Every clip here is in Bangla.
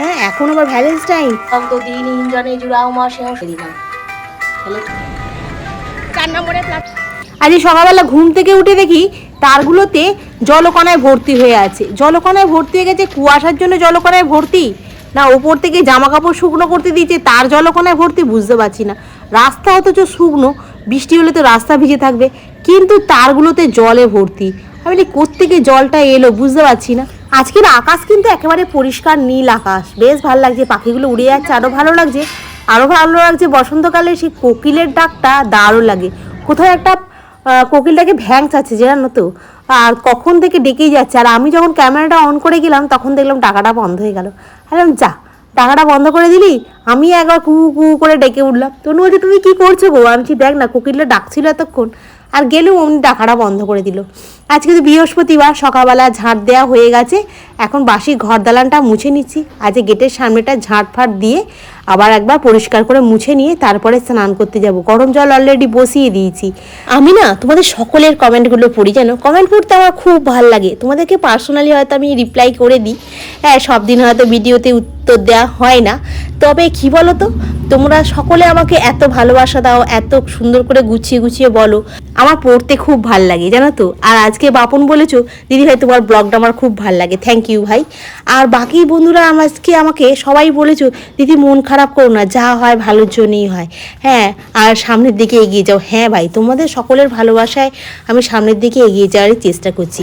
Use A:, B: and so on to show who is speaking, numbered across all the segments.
A: হ্যাঁ এখন আবার ভ্যালেন্টাইন
B: তো দিন ইঞ্জনে জুড়াও মাসে দিলাম তাহলে
A: চার নম্বরে আজ সকালবেলা ঘুম থেকে উঠে দেখি তারগুলোতে জলকণায় ভর্তি হয়ে আছে। জলকণায় ভর্তি হয়ে গেছে কুয়াশার জন্য জলকণায় ভর্তি? না ওপর থেকে জামা কাপড় শুকনো করতে দিয়েছে তার জলকণায় ভর্তি বুঝতে পারছি না। রাস্তা অথচ শুকনো বৃষ্টি হলে তো রাস্তা ভিজে থাকবে। কিন্তু তারগুলোতে জলে ভর্তি। আমি বলি কোত্থেকে জলটা এলো বুঝতে পারছি না। আজকের আকাশ কিন্তু একেবারে পরিষ্কার নীল আকাশ। বেশ ভালো লাগছে, পাখিগুলো উড়ে যাচ্ছে আরও ভালো লাগছে আরও ভালো লাগছে। বসন্তকালে সেই কোকিলের ডাকটা দারুণ লাগে। কোথাও একটা কোকিলটাকে ভ্যাং চাচ্ছে, জানো তো? আর কখন থেকে ডেকেই যাচ্ছে। আর আমি যখন ক্যামেরাটা অন করে গেলাম, তখন দেখলাম টাকাটা বন্ধ হয়ে গেল। হ্যাঁ যা, টাকাটা বন্ধ করে দিলি, আমি একবার কু কু করে ডেকে উঠলাম। তনু বলছে, তুমি কী করছ গো? আমি দেখ না, কোকিলটা ডাকছিল এতক্ষণ। আর গেলেও অমনি টাকাটা বন্ধ করে দিল। আজকে তো বৃহস্পতিবার, সকালবেলা ঝাঁট দেওয়া হয়ে গেছে। এখন বাসি ঘর দালানটা মুছে নিচ্ছি। আজকে গেটের সামনেটা ঝাঁট ফাঁট দিয়ে আবার একবার পরিষ্কার করে মুছে নিয়ে তারপরে স্নান করতে যাব। গরম জল অলরেডি বসিয়ে দিয়েছি। আমি না তোমাদের সকলের কমেন্টগুলো পড়ি, জানো? কমেন্ট পড়তে আমার খুব ভালো লাগে। তোমাদেরকে পার্সোনালি হয়তো আমি রিপ্লাই করে দিই। হ্যাঁ সব দিন হয়তো ভিডিওতে উত্তর দেওয়া হয় না। তবে কি বলো তো তোমরা সকলে আমাকে এত ভালোবাসা দাও, এত সুন্দর করে গুছিয়ে গুছিয়ে বলো। আমার পড়তে খুব ভালো লাগে, জানো তো? আর আজকে বাপন বলেছ, দিদি ভাই, তোমার ব্লগটা আমার খুব ভালো লাগে। থ্যাংক ইউ ভাই। আর বাকি বন্ধুরা আজকে আমাকে সবাই বলেছ, দিদি মন খারাপ করো না, যা হয় ভালোর জন্যই হয়। হ্যাঁ আর সামনের দিকে এগিয়ে যাও। হ্যাঁ ভাই, তোমাদের সকলের ভালোবাসায় আমি সামনের দিকে এগিয়ে যাওয়ার চেষ্টা করছি।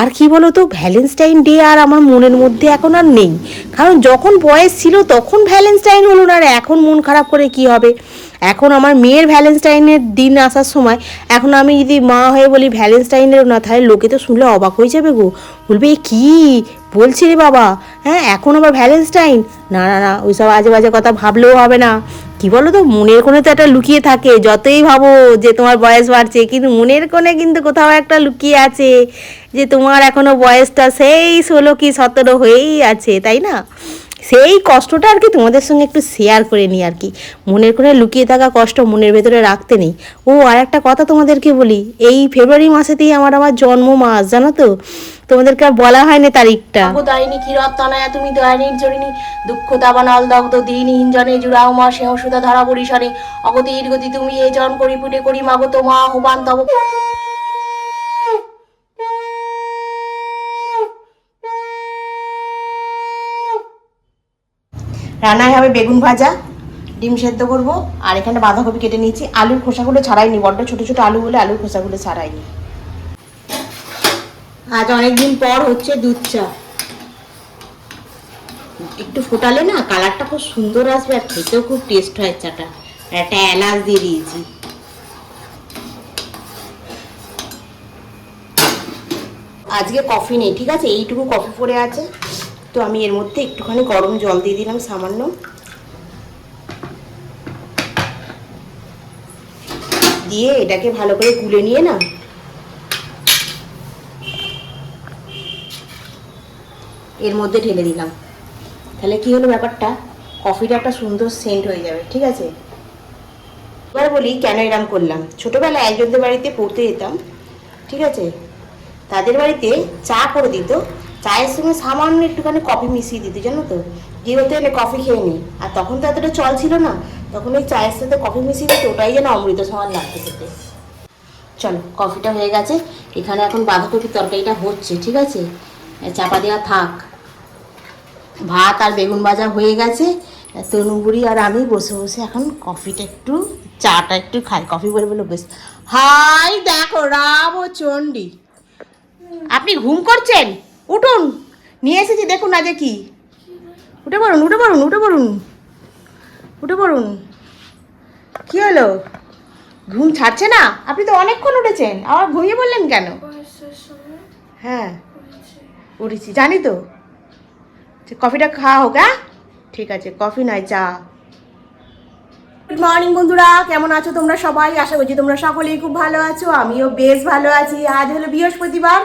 A: আর কি বলো তো ভ্যালেন্টাইন ডে আর আমার মনের মধ্যে এখন আর নেই। কারণ যখন বয়স ছিল তখন ভ্যালেন্টাইন হলো না, আর এখন মন খারাপ করে কি হবে? এখন আমার মেয়ের ভ্যালেন্টাইনের দিন আসার সময়, এখন আমি যদি মা হয়ে বলি ভ্যালেন্টাইনের না, তাহলে লোকে তো শুনলে অবাক হয়ে যাবে গো। বলবে, "এ কি? বলছি রে বাবা। হ্যাঁ এখন আবার ভ্যালেন্টাইন না না না, ওইসব আজে বাজে কথা ভাবলেও হবে না। কি বলো তো মনের কোণে তো একটা লুকিয়ে থাকে, যতই ভাবো যে তোমার বয়স বাড়ছে, কিন্তু মনের কোণে কিন্তু কোথাও একটা লুকিয়ে আছে যে তোমার এখনও বয়সটা সেই ষোলো কি সতেরো হয়েই আছে, তাই না? সেই কষ্টটা আর কি তোমাদের সঙ্গে একটু শেয়ার করে নিই আর কি। মনের করে লুকিয়ে থাকা কষ্ট মনের ভেতরে রাখতে নেই। ও, আর একটা কথা তোমাদেরকে বলি, এই ফেব্রুয়ারি মাসেতেই আমার আমার জন্ম মাস, জানো তো? তোমাদেরকে আর বলা হয়নি তারিখটা।
B: দাইনি কিরত্তনায় তুমি দয়ানির জরিনি। দুঃখ দাবানল, দগ্ধ, দিন ইঞ্জনে জুড়াও মাসে ওষুধা ধরা পরিসরে অগতির গতি তুমি এ জন করি পুটে করি মাগো তোমা, আহ্বান, তব।
A: রান্নায় হবে বেগুন ভাজা, ডিম সেদ্ধ করব, আর এখানে বাঁধাকপি কেটে নিয়েছি। আলুর খোসাগুলো ছাড়াইনি, বড্ড ছোট ছোট আলু বলে আলুর খোসাগুলো ছাড়াইনি। আজ অনেকদিন পর হচ্ছে দুধ চা। একটু ফোটালে না কালারটা খুব সুন্দর আসবে আর খেতেও খুব টেস্ট হয় চাটা। একটা এলাচ দিয়ে দিয়েছি। আজকে কফি নেই, ঠিক আছে? এইটুকু কফি পরে আছে। তো আমি এর মধ্যে একটুখানি গরম জল দিয়ে দিলাম সামান্য। দিয়ে এটাকে ভালো করে গুলে নিয়ে না। এর মধ্যে ঢেলে দিলাম। তাহলে কি হলো ব্যাপারটা? কফিটা একটা সুন্দর সেন্ট হয়ে যাবে, ঠিক আছে? এবার বলি কেন এরম করলাম? ছোটোবেলায় একজনদের বাড়িতে পড়তে যেতাম, ঠিক আছে? তাদের বাড়িতে চা করে দিত চায়ের সঙ্গে সামান্য একটুখানি কফি মিশিয়ে দিত, জানো তো? যেহেতু হতে হলে কফি খেয়ে নিই আর তখন তো এতটা চল ছিল না, তখন ওই চায়ের সাথে কফি মিশিয়ে দিত ওটাই যেন অমৃত সমান লাগতে খেতে। চলো কফিটা হয়ে গেছে। এখানে এখন বাঁধাকপির তরকারিটা হচ্ছে, ঠিক আছে? চাপা দেওয়া থাক। ভাত আর বেগুন ভাজা হয়ে গেছে। তনুবুড়ি আর আমি বসে বসে এখন কফিটা একটু, চাটা একটু খাই। কফি বলে বলে বেশ। হাই, দেখো রাম ও চণ্ডী আপনি ঘুম করছেন? উঠুন। নিয়ে এসেছি, দেখুন আজকে কি। উঠে পড়ুন উঠে পড়ুন উঠে পড়ুন। উঠে পড়ুন। কি হলো? ঘুম ছাড়ছে না? আপনি তো অনেকক্ষণ উঠেছেন। আবার ঘুমিয়ে বললেন কেন? হ্যাঁ। উঠেছি, জানি তো। কফিটা খাওয়া হোক হ্যাঁ? ঠিক আছে, কফি নয়, চা। গুড মর্নিং বন্ধুরা, কেমন আছো তোমরা সবাই? আশা করছি তোমরা সকলেই খুব ভালো আছো, আমিও বেশ ভালো আছি। আজ হলো বৃহস্পতিবার।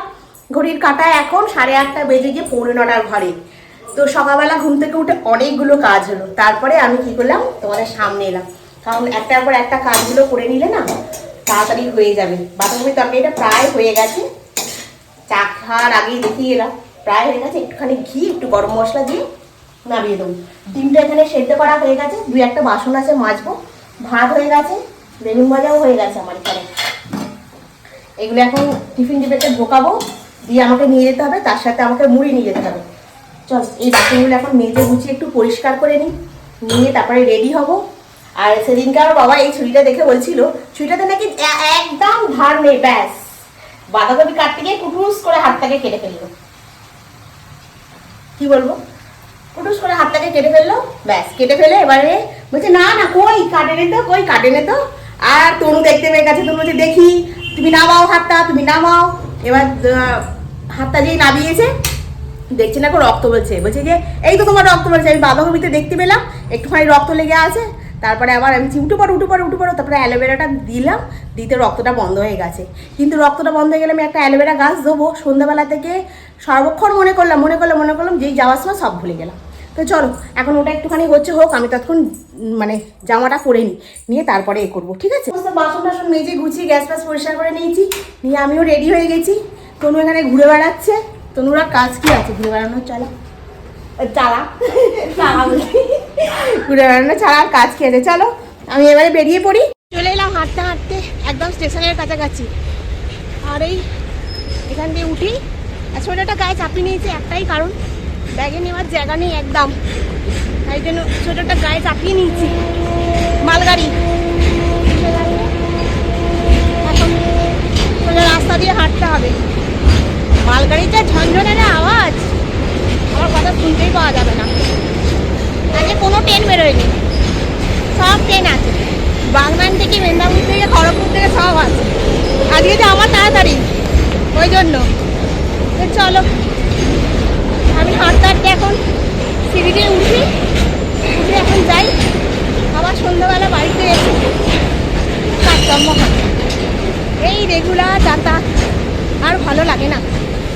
A: ঘড়ির কাঁটায় এখন সাড়ে আটটা বেজে গিয়ে পৌনে নটার ঘরে তো সকালবেলা ঘুম থেকে উঠে অনেকগুলো কাজ হলো। তারপরে আমি কি করলাম? তোমাদের সামনে এলাম। কারণ একটার পর একটা কাজগুলো করে নিলে না, তাড়াতাড়ি হয়ে যাবে। বাঁধাকপির তরকারিটা প্রায় হয়ে গেছে। চা খাওয়ার আগেই দেখিয়ে এলাম। প্রায় হয়ে গেছে। একটুখানি ঘি, একটু গরম মশলা দিয়ে
B: নামিয়ে দেবো। ডিমটা এখানে সেদ্ধ করা হয়ে গেছে। দুই একটা বাসন আছে মাজবো। ভাত হয়ে গেছে। বেগুন ভাজাও হয়ে গেছে আমার এখানে। এগুলো এখন টিফিন ডিবেতে ঢোকাবো। দিয়ে আমাকে নিয়ে যেতে হবে, তার সাথে আমাকে মুড়ি নিয়ে যেতে হবে। চল, এই বাসনগুলো এখন মেজে গুছিয়ে একটু পরিষ্কার করে নিই। নিয়ে তারপরে রেডি হব। আর সেদিনকে আমার বাবা এই ছুরিটা দেখে বলছিল, ছুরিটাতে নাকি একদম ধার নেই, ব্যাস। বাঁধাকপি কাটতে গিয়ে কুটুস করে হাতটাকে কেটে ফেলল। কি বলব? কুটুস করে হাতটাকে কেটে ফেলল, ব্যাস, কেটে ফেলে এবারে বলছে, না না, কই, কাটেনে তো, কই, কাটেনে তো। আর তনু দেখতে পেয়ে গেছে, তনু বলছে, দেখি, তুমি নামাও হাতটা, তুমি নামাও। এবার হাতটা যেই নামিয়েছে, দেখছি না রক্ত বলছে। বলছে যে, এই তো তোমার রক্ত বলছে, আমি বাঁধাকপিতে দেখতে পেলাম, একটুখানি রক্ত লেগে আছে, তারপরে আবার আমি উঠে পড়ো উঠে পড়ো উঠে পড়ো। তারপরে অ্যালোভেরাটা দিলাম, দিতে রক্তটা বন্ধ হয়ে গেছে। কিন্তু রক্তটা বন্ধ হয়ে গেলে আমি একটা অ্যালোভেরা গাছ দেবো সন্ধ্যাবেলা থেকে সর্বক্ষণ মনে করলাম মনে করলাম মনে করলাম, যেই যাওয়ার সময় সব ভুলে গেলাম। তো চলো, এখন ওটা একটুখানি হচ্ছে হোক, আমি ততক্ষণ মানে জামাটা পরে নিই, নিয়ে তারপরে এ করব, ঠিক আছে? সমস্ত বাসন টাসন মেজে গুছিয়ে গ্যাস ফ্যাস পরিষ্কার করে নিয়েছি, নিয়ে আমিও রেডি হয়ে গেছি। তনু এখানে ঘুরে বেড়াচ্ছে। তনুরা কাজ কি আছে ঘুরে বেড়ানোর চলা? চালা? চালা বলছি। ঘুরে বেড়ানো ছাড়া আর কাজ আছে? চলো, আমি এবারে বেরিয়ে পড়ি। চলে এলাম হাঁটতে হাঁটতে, একদম স্টেশনের কাছাকাছি। আর এই এখান দিয়ে উঠি। আর ছোটোটা গায়ে চাপিয়ে নিয়েছি, একটাই কারণ। ব্যাগে নেওয়ার জায়গা নেই একদম। তাই জন্য ছোটোটা গায়ে চাপিয়ে নিয়েছি। মালগাড়ি। এখন রাস্তা দিয়ে হাঁটতে হবে। মালগাড়িটা ঝনঝনের আওয়াজ? আমার কথা শুনতেই পাওয়া যাবে না। আজকে কোনো ট্রেন বেরোয়নি। সব ট্রেন আছে। বাগনান থেকে মেদিনীপুর থেকে খড়গপুর থেকে সব আছে। আজকে যে আমার তাড়াতাড়ি। ওই জন্য। তো চলো। আমি হাঁটতে হাঁটতে এখন সিঁড়ি দিয়ে উঠি, উঠে এখন যাই। আবার সন্ধ্যাবেলা বাড়িতে এসে কাজকর্ম হয়। এই রেগুলার যাতায়াত, আর ভালো লাগে না।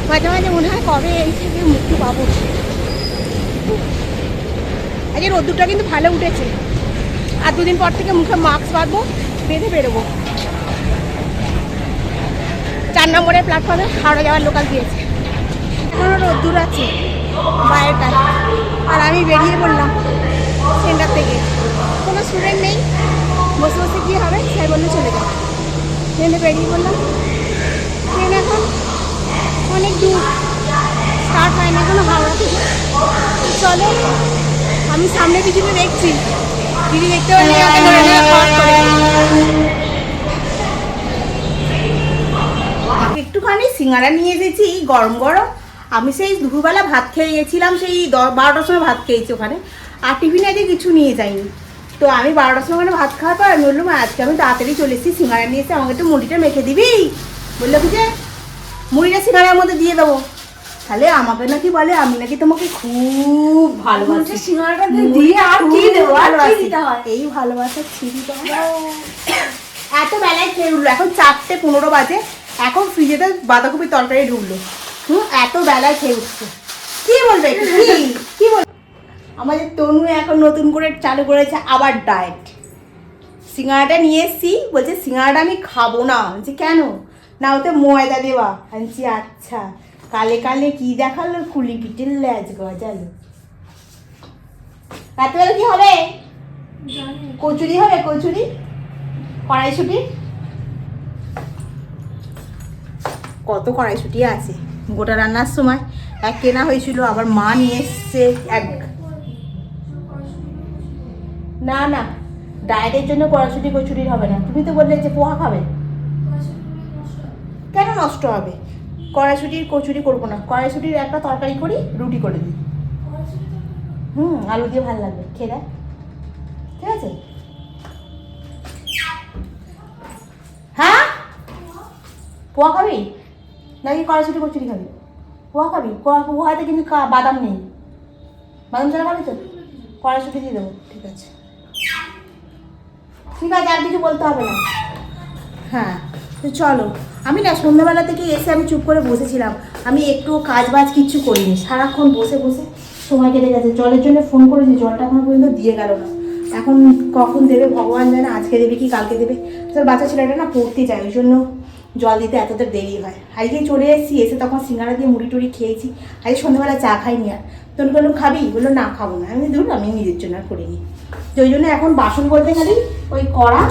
B: মাঝে মাঝে মনে হয় কবে এই থেকে মুক্তি পাবো? আজকে রোদ্দুরটা কিন্তু ভালো উঠেছে। আর দুদিন পর থেকে মুখে মাস্ক বাঁধবো, বেঁধে বেরোবো। চার নম্বরের প্ল্যাটফর্মে হাওড়া যাওয়ার লোকাল দিয়েছে। এখনও রোদ্দুর আছে। বাইরেটায় আর আমি বেরিয়ে পড়লাম সেন্টার থেকে। কোনো স্টুডেন্ট নেই। বসে বসে কী হবে? স্যার বললে চলে যাবে ট্রেনে বেরিয়ে পড়লাম। ট্রেন এখন অনেক দূর। স্টার্ট হয়নি এখনও হাওড়া থেকে চলো, আমি সামনে পিছনে দেখছি। দিদি দেখতে। একটুখানি সিঙ্গারা নিয়ে এসেছি, গরম গরম। আমি সেই দুপুরবেলা ভাত খেয়ে গেছিলাম সেই বারোটার সময় ভাত খেয়েছি ওখানে। আর টিফিনে আজকে কিছু নিয়ে যাইনি। তো আমি বারোটার সময় ওখানে ভাত খাওয়ার পর আমি বললাম আজকে আমি তাড়াতাড়ি চলে এসেছি সিঙ্গারা নিয়ে এসে আমাকে একটু মুড়িটা মেখে দিবি? বলল কি যে? মুড়িটা সিঙ্গারার মধ্যে দিয়ে দেবো। তাহলে আমাকে নাকি বলে আমি নাকি তোমাকে খুব ভালোবাসি।
C: সিঙ্গারাটা দিয়ে আর কি দেবো?
B: ভালোবাসি। এই ভালোবাসার ছিরিটা এত বেলায় খেয়ে উঠল। এখন চারটে পনেরো বাজে। এখন ফ্রিজেতে বাঁধাকপির তরকারি ঢুকলো। হুম, এত বেলায় খেয়ে উঠছে। কি বলবে? কি? কি বল আমাদের তনু এখন নতুন করে চালু করেছে আবার ডায়েট সিঙ্গাড়াটা নিয়ে এসছি, বলছে সিঙ্গাড়াটা আমি খাব না। বলছি, কেন? না, ওতে ময়দা দেওয়া। আনছি আচ্ছা কালে কালে কি দেখাল? কুলি পিটের ল্যাজ গজালো। রাত্রেবেলা কি হবে? কচুরি হবে, কচুরি? কড়াইশুটি? কত কড়াইশুটি আছে? গোটা রান্নার সময়। এক কেনা হয়েছিল, আবার মা নিয়ে এসছে এক। না না ডায়েটের জন্য কড়াইশুটি, কচুরি হবে না। তুমি তো বললে যে পোহা খাবে। কেন নষ্ট হবে? কড়াইশুটির কচুরি করব না। কড়াইশুটির একটা তরকারি করি, রুটি করে দিই। হুম, আলু দিয়ে ভালো লাগবে। খেয়ে দেখ। ঠিক আছে? হ্যাঁ? পোহা খাবি? নাকি কড়াইশুটি কচুরি খাবি? পোহা খাবি? পোহা পোহাতে কিন্তু বাদাম নেই। বাদাম ছাড়া খাবি তো? কড়াইশুটি দিয়ে দেবো। ঠিক আছে। ঠিক আছে, আর কিছু বলতে হবে না। হ্যাঁ তো চলো। আমি না সন্ধ্যাবেলা থেকে এসে আমি চুপ করে বসেছিলাম। আমি একটু কাজ বাজ কিচ্ছু করিনি। সারাক্ষণ বসে বসে সময় কেটে গেছে। জলের জন্য ফোন করেছি, জলটা এখনও পর্যন্ত দিয়ে গেল না। এখন কখন দেবে? ভগবান জানে আজকে দেবে কি কালকে দেবে? তোর বাচ্চা ছেলেটা না পড়তে চায়, ওই জন্য জল দিতে এতটা দেরি হয়। আজকে চলে এসেছি, এসে তখন সিঙ্গারা দিয়ে মুড়ি টুড়ি খেয়েছি। আজকে সন্ধ্যাবেলা চা খাইনি আর। তখন বললাম, খাবি? বলল, না, খাব না। আমি দূর আমি নিজের জন্য আর করিনি। তো ওই জন্য এখন বাসন বলতে খালি ওই কড়া,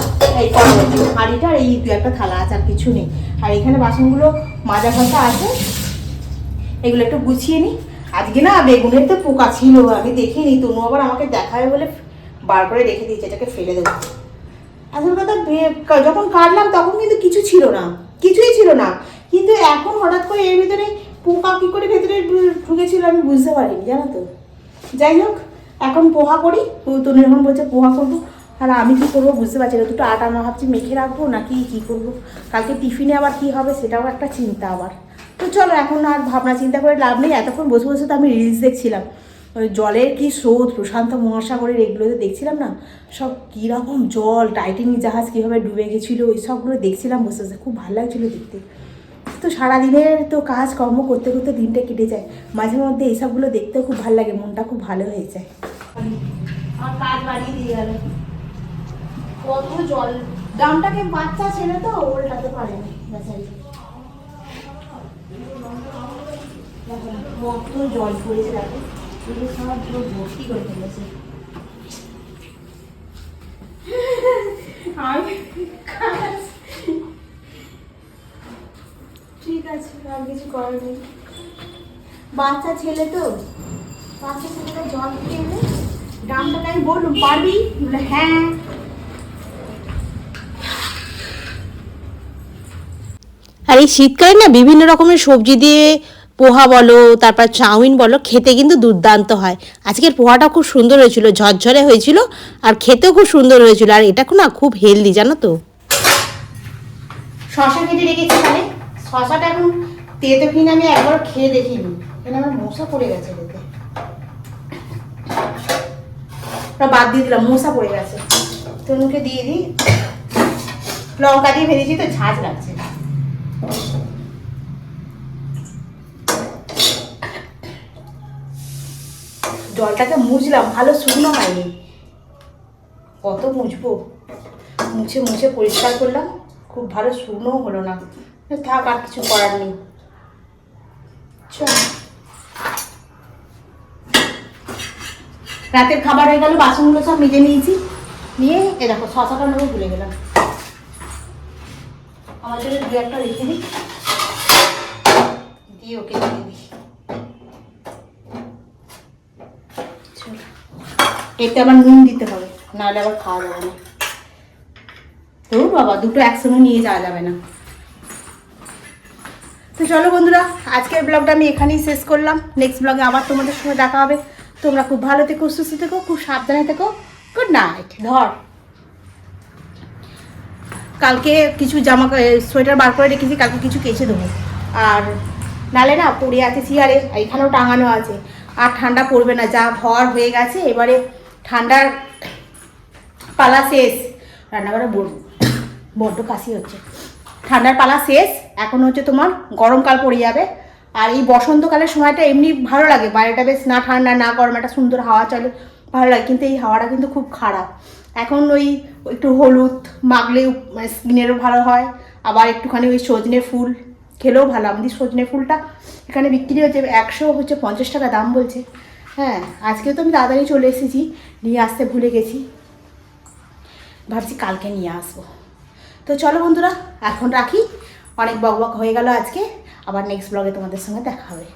B: এই কড়া হাঁড়িটা আর এই দু একটা থালা আছে আর কিছু নেই। আর এখানে বাসনগুলো মাজা ঘষা আছে। এগুলো একটু গুছিয়ে নিই। আজকে না বেগুনের তো পোকা ছিল, আমি দেখিনি। তনু আবার আমাকে দেখাবে বলে বার করে রেখে দিয়েছে, এটাকে ফেলে দেবো। আসল কথা যখন কাটলাম তখন কিন্তু কিছু ছিল না। কিছুই ছিল না। কিন্তু এখন হঠাৎ করে এর ভিতরে পোকা কী করে ভেতরে ঢুকেছিল আমি বুঝতে পারিনি, জানো তো। যাই হোক, এখন পোহা করি তনু এখন বলছে পোহা করব। আর আমি কি করব বুঝতে পারছি না, দুটো আটা মা ভাবছি মেখে রাখব নাকি কি করব? কালকে টিফিনে আবার কি হবে সেটাও একটা চিন্তা আবার। তো চলো, এখন আর ভাবনা চিন্তা করে লাভ নেই, এতক্ষণ বসে বসে তো আমি রিলস দেখছিলাম। জলের কি স্রোত প্রশান্ত মহাসাগরের এগুলোতে দেখছিলাম না? সব কীরকম জল টাইটানিক জাহাজ কীভাবে ডুবে গেছিল ওই সবগুলো দেখছিলাম বসে বসে। খুব ভালো লাগছিল দেখতে। তো সারাদিনের তো কাজ কর্ম করতে করতে দিনটা কেটে যায়। মাঝে মধ্যে এইসবগুলো দেখতেও খুব ভালো লাগে মনটা খুব ভালো হয়ে যায়। কত জল। দামটাকে বাচ্চা ছেলে তো ওল্টাতে পারেনি না, কত জল পড়েছে এগুলো সব পুরো ভর্তি করে ফেলেছে আমি ঠিক আছে আর কিছু করার নেই। বাচ্চা ছেলে তো? বাচ্চা ছেলেটা জল খেয়ে দামটাকে আমি বললাম পারবি? হ্যাঁ।
A: আর এই শীতকালে না বিভিন্ন রকমের সবজি দিয়ে পোহা বলো, তারপর চাউমিন বলো, খেতে কিন্তু দুর্দান্ত হয়। আজকের পোহাটা খুব সুন্দর হয়েছিল, ঝরঝরে হয়েছিল, আর খেতেও খুব সুন্দর হয়েছিল। আর এটা না, খুব হেলদি জানো তো?
B: শশা কেটে রেখেছি তাহলে? শশাটা এখন তেতো কিনে আমি একবার খেয়ে দেখিনি। এখানে আমার মশা পড়ে গেছে এতে বাদ দিয়ে দিলাম, মশা পড়ে গেছে। তনুকে দিয়ে দিই। লঙ্কা দিয়ে ভেজেছি, তো ঝাঁঝ লাগছে। জলটাকে মুছলাম, ভালো শুকনো হয়নি। কত মুছবো? মুছে মুছে পরিষ্কার করলাম, খুব ভালো শুকনোও হলো না। থাক, আর কিছু করার নেই। রাতের খাবার হয়ে গেল, বাসনগুলো সব মেজে নিয়েছি। নিয়ে এ দেখো শশাটা নেব ভুলে গেলাম। আমার জন্য দু একটা রেখে দিই। দিয়ে ওকে দিয়ে দিই চলো। এতে আবার নুন দিতে হবে, নাহলে আবার খাওয়া যাবে না। তো বাবা, দুটো একসঙ্গে নিয়ে যাওয়া যাবে না। তো চলো বন্ধুরা, আজকের ব্লগটা আমি এখানেই শেষ করলাম। নেক্সট ব্লগে আবার তোমাদের সঙ্গে দেখা হবে। তোমরা খুব ভালো থেকো, সুস্থ থেকো, খুব সাবধানে থেকো। গুড নাইট ধর। কালকে কিছু জামা সোয়েটার বার করে রেখেছি, কালকে কিছু কেচে দেবো। আর নালে না, পড়ে আছে চেয়ারে এখানেও টাঙানো আছে। আর ঠান্ডা পড়বে না, যা ভর হয়ে গেছে, এবারে ঠান্ডার পালা শেষ। রান্নাঘরে বড় বড্ড কাশি হচ্ছে। ঠান্ডার পালা শেষ, এখন হচ্ছে তোমার গরমকাল পড়ে যাবে। আর এই বসন্তকালের সময়টা এমনি ভালো লাগে, বাইরেটা বেশ না ঠান্ডা, না গরম, একটা সুন্দর হাওয়া চলে, ভালো লাগে। কিন্তু এই হাওয়াটা কিন্তু খুব খারাপ। এখন ওই একটু হলুদ, মাখলে মানে স্কিনেরও ভালো হয়। আবার একটুখানি ওই সজনে ফুল, খেলেও ভালো আমাদের সজনে ফুলটা এখানে বিক্রি হচ্ছে একশো হচ্ছে পঞ্চাশ টাকা দাম বলছে। হ্যাঁ আজকে তো আমি তাড়াতাড়ি চলে এসেছি, নিয়ে আসতে ভুলে গেছি। ভাবছি কালকে নিয়ে আসব। তো চলো বন্ধুরা, এখন রাখি। অনেক বক বক হয়ে গেল আজকে। আবার নেক্সট ব্লগে তোমাদের সঙ্গে দেখা হবে।